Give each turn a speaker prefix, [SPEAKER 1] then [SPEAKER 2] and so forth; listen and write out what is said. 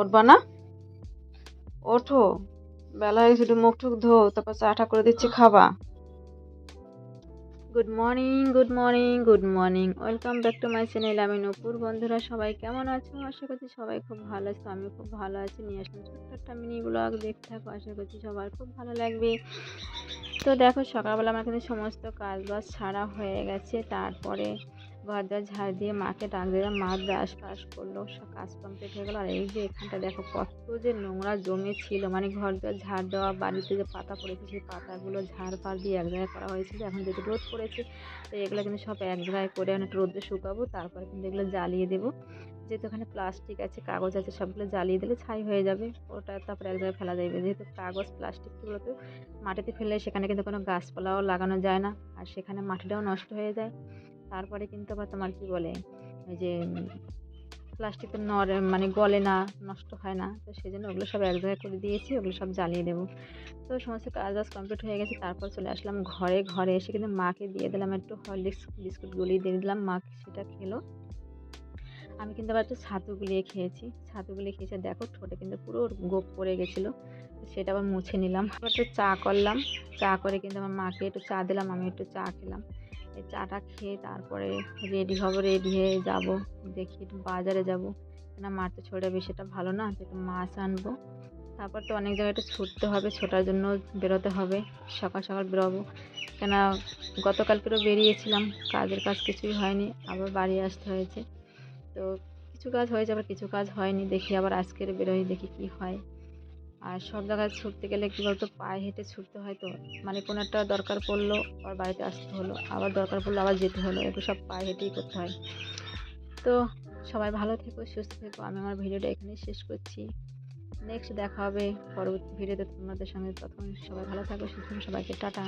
[SPEAKER 1] উঠবা না? ওঠো। বেলা হয়ে একটু মুখ টুক ধো, তারপর চাটা করে দিচ্ছি, খাবা। Good morning good morning good morning welcome back to my channel আমি নপুর। বন্ধুরা, সবাই কেমন আছো? আশা করছি সবাই খুব ভালো আছো আমি খুব ভালো আছি। নিয়ে আসলাম ছোট্ট একটা মিনি ব্লগ দেখতে থাকো, আশা করছি সবার খুব ভালো লাগবে। তো দেখো, সকালবেলা আমার কিন্তু সমস্ত কাজ বাজ ছাড়া হয়ে গেছে, তারপরে ঘর দর ঝাড় দিয়ে মাকে ডাক দিলাম মা ব্রাশ ফ্রাশ করল, সব কাজ কমপ্লিট হয়ে গেলো। আর এই যে এখানটা দেখো, কত যে নোংরা জমে ছিল মানে ঘর দর ঝাড় দেওয়া, বাড়িতে যে পাতা পড়েছে, সেই পাতাগুলো ঝাড় ফাড় দিয়ে এক জায়গায় করা হয়েছিল। এখন যেহেতু রোদ পড়েছে, তো এগুলো কিন্তু সব এক জায়গায় করে অনেক রোদে শুকাবো, তারপরে কিন্তু এগুলো জ্বালিয়ে দেবো। যেহেতু ওখানে প্লাস্টিক আছে, কাগজ আছে, সবগুলো জ্বালিয়ে দিলে ছাই হয়ে যাবে, ওটা তারপরে এক জায়গায় ফেলা যাবে। যেহেতু কাগজ প্লাস্টিকগুলো তো মাটিতে ফেললে সেখানে কিন্তু কোনো গাছপালাও লাগানো যায় না, আর সেখানে মাটিটাও নষ্ট হয়ে যায়। তারপরে কিন্তু আবার তোমার কি বলে, ওই যে প্লাস্টিক তো মানে গলে না, নষ্ট হয় না, তো সেই জন্য ওগুলো সব এক জায়গায় করে দিয়েছি, ওগুলো সব জ্বালিয়ে দেবো। তো সমস্ত কাজ বাজ কমপ্লিট হয়ে গেছে, তারপর চলে আসলাম ঘরে ঘরে এসে কিন্তু মাকে দিয়ে দিলাম একটু হরলিক্স বিস্কুট গুলিয়ে দিয়ে দিলাম, মা সেটা খেলো। আমি কিন্তু আবার একটু ছাতু গুলিয়ে খেয়েছি ছাতু গুলিয়ে খেয়েছে, দেখো ঠোঁটে কিন্তু পুরো গোপ পড়ে গেছিল সেটা আবার মুছে নিলাম। আবার একটু চা করলাম, চা করে কিন্তু আমার মাকে একটু চা দিলাম, আমি একটু চা খেলাম। চাটা খেয়ে তারপরে রেডি হব রেডি হয়ে যাব। দেখি একটু বাজারে যাব। কেন মার তো ছোটা বেশিটা ভালো না একটু মাছ আনব। তারপর তো অনেক জায়গায় একটু ছুটতে হবে, ছোটার জন্য বেরোতে হবে, সকাল সকাল বেরোবো। কেন গতকালকেও বেরিয়েছিলাম, কাজের কাজ কিছুই হয়নি, আবার বাড়ি আসতে হয়েছে। তো কিছু কাজ হয়েছে, আবার কিছু কাজ হয়নি, দেখি আবার আজকের বেরোই, দেখি কি হয়। আর সব জায়গায় ছুটতে গেলে কী বলতো, পায়ে হেঁটে ছুটতে হয় তো মানে কোনো একটা দরকার পড়ল আবার বাড়িতে আসতে হলো, আবার দরকার পড়ল, আবার যেতে হলো এগুলো সব পায়ে হেঁটেই করতে হয়। তো সবাই ভালো থেকো, সুস্থ থেকো, আমি আমার ভিডিওটা এখানেই শেষ করছি। নেক্সট দেখা হবে পরবর্তী ভিডিওতে তোমাদের সঙ্গে। তখন সবাই ভালো থাকো, সুস্থ সবাইকে টাটা।